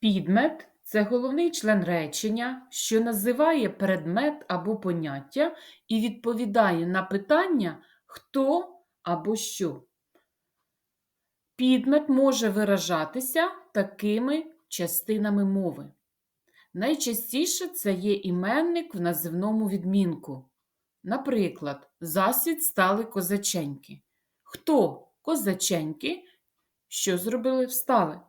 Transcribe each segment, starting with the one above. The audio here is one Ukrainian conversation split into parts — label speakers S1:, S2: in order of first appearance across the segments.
S1: Підмет це головний член речення, що називає предмет або поняття і відповідає на питання хто або що. Підмет може виражатися такими частинами мови. Найчастіше це є іменник в називному відмінку. Наприклад, засвіт стали козаченьки. Хто козаченьки? Що зробили? Встали.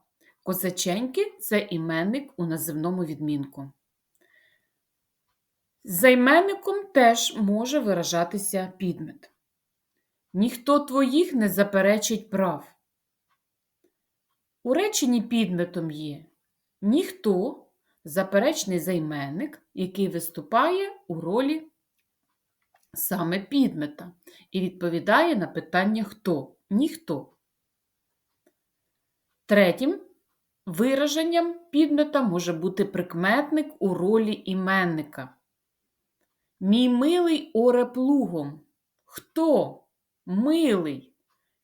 S1: Козаченьки це іменник у називному відмінку. Займенником теж може виражатися підмет. Ніхто твоїх не заперечить прав. У реченні підметом є ніхто заперечний займенник, який виступає у ролі саме підмета і відповідає на питання хто ніхто. Третім вираженням підмета може бути прикметник у ролі іменника. Мій милий оре плугом. Хто? Милий.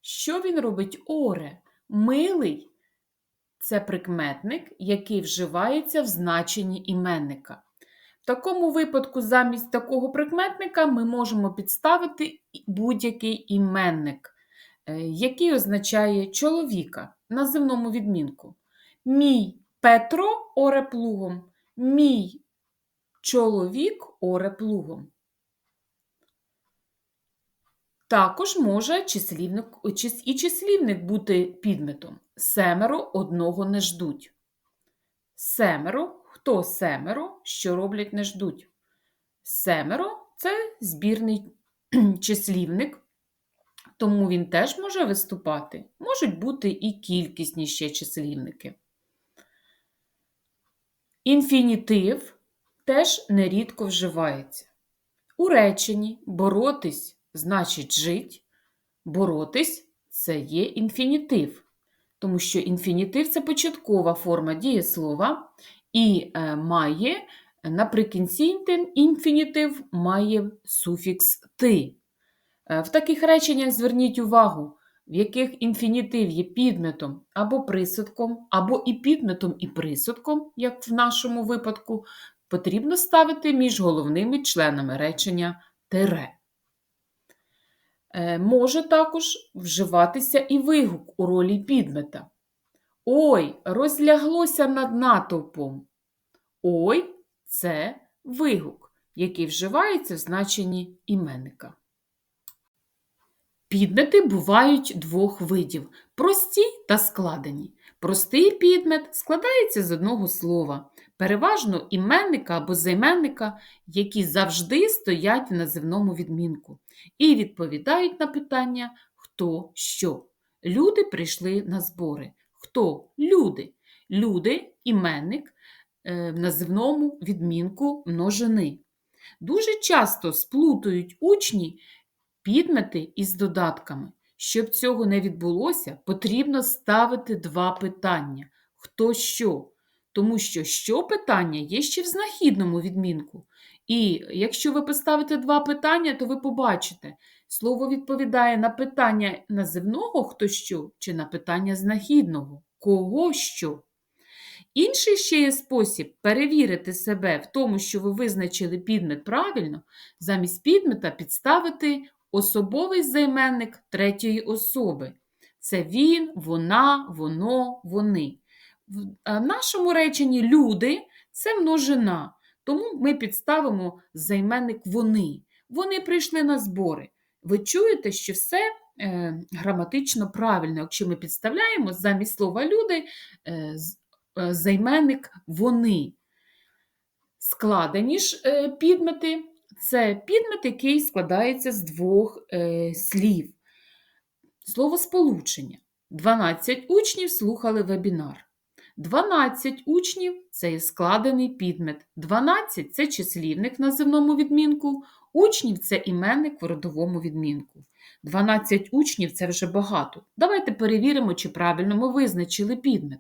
S1: Що він робить оре? Милий це прикметник, який вживається в значенні іменника. В такому випадку, замість такого прикметника, ми можемо підставити будь-який іменник, е, який означає чоловіка називному відмінку. Мій Петро оре плугом, мій чоловік оре плугом. Також може числівник, і числівник бути підметом. Семеро одного не ждуть. Семеро, хто семеро, що роблять не ждуть. Семеро це збірний числівник, тому він теж може виступати. Можуть бути і кількісні ще числівники. Інфінітив теж нерідко вживається. У реченні боротись значить жить, боротись це є інфінітив, тому що інфінітив це початкова форма дієслова і е, має наприкінці інфінітив має суфікс ти. Е, в таких реченнях зверніть увагу, в яких інфінітив є підметом або присудком, або і підметом, і присудком, як в нашому випадку, потрібно ставити між головними членами речення тире. Е, може також вживатися і вигук у ролі підмета. Ой, розляглося над натовпом. Ой це вигук, який вживається в значенні іменника. Підмети бувають двох видів прості та складені. Простий підмет складається з одного слова, переважно іменника або займенника, які завжди стоять в називному відмінку, і відповідають на питання хто що. Люди прийшли на збори. Хто? Люди. Люди іменник е, в називному відмінку множини. Дуже часто сплутують учні підмети із додатками. Щоб цього не відбулося, потрібно ставити два питання: хто що? Тому що що питання є ще в знахідному відмінку. І якщо ви поставите два питання, то ви побачите, слово відповідає на питання називного хто що, чи на питання знахідного кого що. Інший ще є спосіб перевірити себе в тому, що ви визначили підмет правильно, замість підмета підставити особовий займенник третьої особи. Це він, вона, воно, вони. В нашому реченні люди це множина, тому ми підставимо займенник вони. Вони прийшли на збори. Ви чуєте, що все е, граматично правильно, якщо ми підставляємо замість слова люди е, е, займенник вони. Складені ж е, підмети це підмет, який складається з двох е, слів. Словосполучення. 12 учнів слухали вебінар. 12 учнів це є складений підмет. 12 це числівник в називному відмінку. Учнів це іменник в родовому відмінку. 12 учнів це вже багато. Давайте перевіримо, чи правильно ми визначили підмет.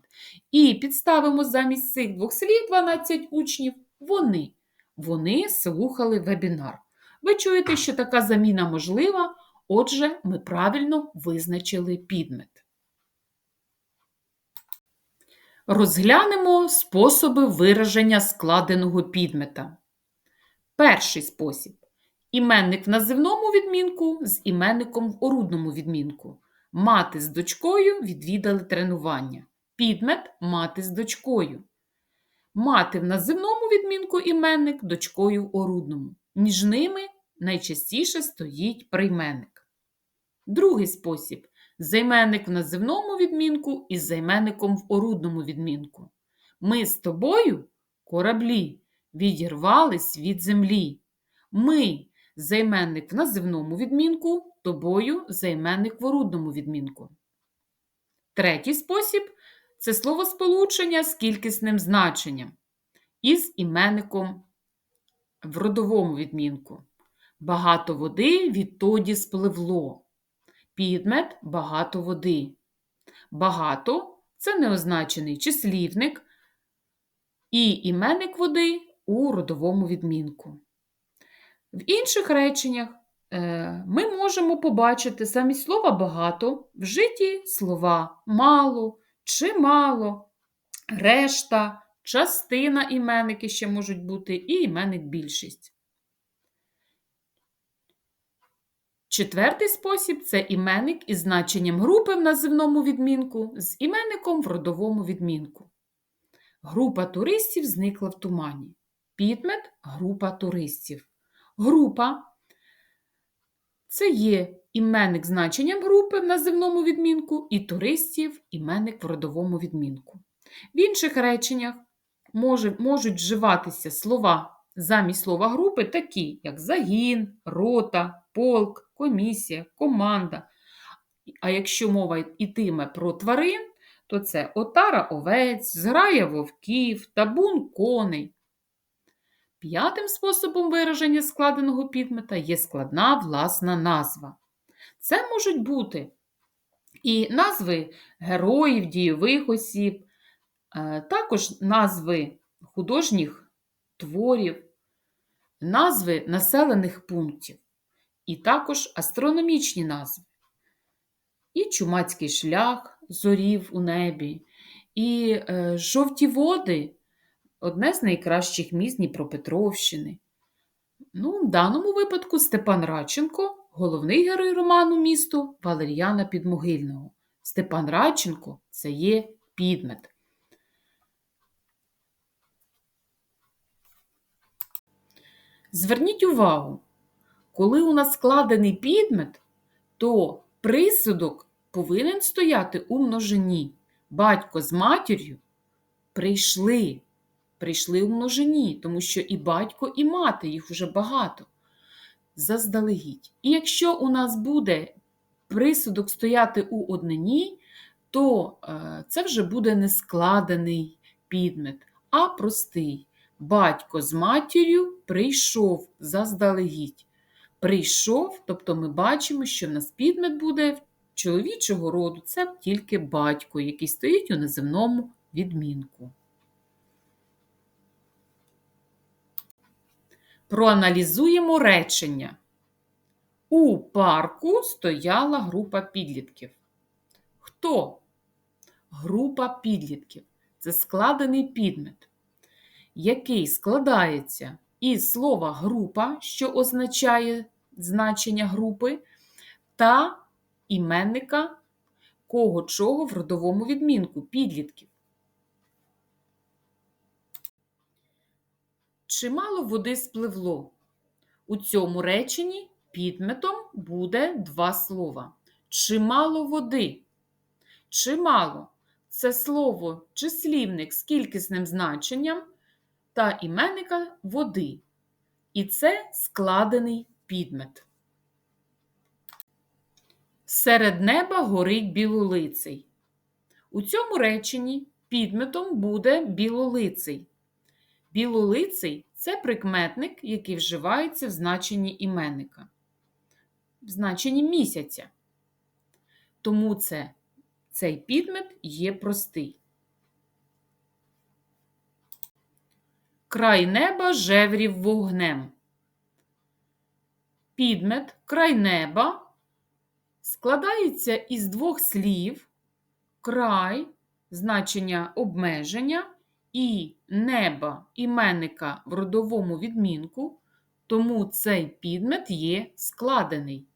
S1: І підставимо замість цих двох слів 12 учнів вони. Вони слухали вебінар. Ви чуєте, що така заміна можлива, отже, ми правильно визначили підмет. Розглянемо способи вираження складеного підмета. Перший спосіб. Іменник в називному відмінку з іменником в орудному відмінку. Мати з дочкою відвідали тренування. Підмет мати з дочкою. Мати в називному відмінку іменник дочкою в орудному. Між ними найчастіше стоїть прийменник. Другий спосіб. Займенник в називному відмінку із займенником в орудному відмінку. Ми з тобою кораблі відірвались від землі. Ми займенник в називному відмінку, тобою займенник в орудному відмінку. Третій спосіб це словосполучення з кількісним значенням із іменником в родовому відмінку. Багато води відтоді спливло. Підмет багато води. Багато це неозначений числівник і іменник води у родовому відмінку. В інших реченнях е, ми можемо побачити замість слова багато вжиті слова мало, чимало, решта, частина іменники ще можуть бути, і іменник більшість. Четвертий спосіб це іменник із значенням групи в називному відмінку з іменником в родовому відмінку. Група туристів зникла в тумані. Підмет група туристів. Група це є іменник значенням групи в називному відмінку і туристів іменник в родовому відмінку. В інших реченнях можуть вживатися слова замість слова групи, такі, як загін, рота, полк, комісія, команда. А якщо мова йтиме про тварин, то це отара овець, зграя вовків, табун коней. П'ятим способом вираження складеного підмета є складна власна назва. Це можуть бути і назви героїв, дійових осіб, е, також назви художніх творів, назви населених пунктів, і також астрономічні назви. І чумацький шлях зорів у небі, і е, жовті води одне з найкращих міст Дніпропетровщини. Ну, В даному випадку Степан Радченко головний герой роману місто Валеріана Підмогильного. Степан Радченко це є підмет. Зверніть увагу, коли у нас складений підмет, то присудок повинен стояти у множині. Батько з матір'ю прийшли, прийшли у множині, тому що і батько, і мати їх вже багато. Заздалегідь. І якщо у нас буде присудок стояти у однині, то е, це вже буде не складений підмет, а простий. Батько з матір'ю прийшов заздалегідь. Прийшов, тобто ми бачимо, що в нас підмет буде чоловічого роду, це тільки батько, який стоїть у називному відмінку. Проаналізуємо речення. У парку стояла група підлітків. Хто? Група підлітків. Це складений підмет, який складається із слова група, що означає значення групи, та іменника кого чого в родовому відмінку підлітків. Чимало води спливло. У цьому реченні підметом буде два слова. Чимало води. Чимало це слово числівник з кількісним значенням та іменника води. І це складений підмет. Серед неба горить білолиций. У цьому реченні підметом буде білолиций. Білолиций це прикметник, який вживається в значенні іменника, в значенні місяця. Тому це, цей підмет є простий. Край неба жеврів вогнем. Підмет край неба складається із двох слів край значення обмеження і неба іменника в родовому відмінку, тому цей підмет є складений.